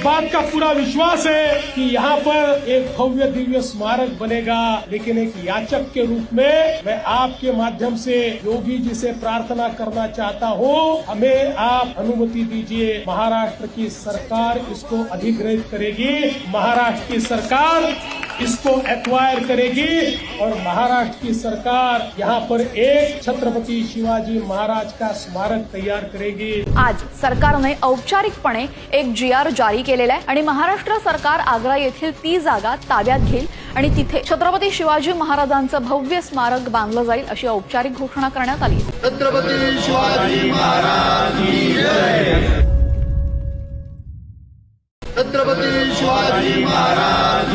बात का पूरा विश्वास है कि यहाँ पर एक भव्य दिव्य स्मारक बनेगा। लेकिन एक याचक के रूप में मैं आपके माध्यम से योगी जी से प्रार्थना करना चाहता हूँ। हमें आप अनुमति दीजिए, महाराष्ट्र की सरकार इसको अधिग्रहित करेगी। महाराष्ट्र की सरकार इसको एक्वायर करेगी और महाराष्ट्र की सरकार यहाँ पर एक छत्रपति शिवाजी महाराज का स्मारक तैयार करेगी। आज सरकारने औपचारिकपणे एक जी आर जारी केलेला आहे आणि महाराष्ट्र सरकार आग्रा येथील ती जागा ताब्यात घेईल आणि तिथे छत्रपती शिवाजी महाराजांचं भव्य स्मारक बांधलं जाईल अशी औपचारिक घोषणा करण्यात आली. छत्रपती शिवाजी महाराज की जय! छत्रपती शिवाजी महाराज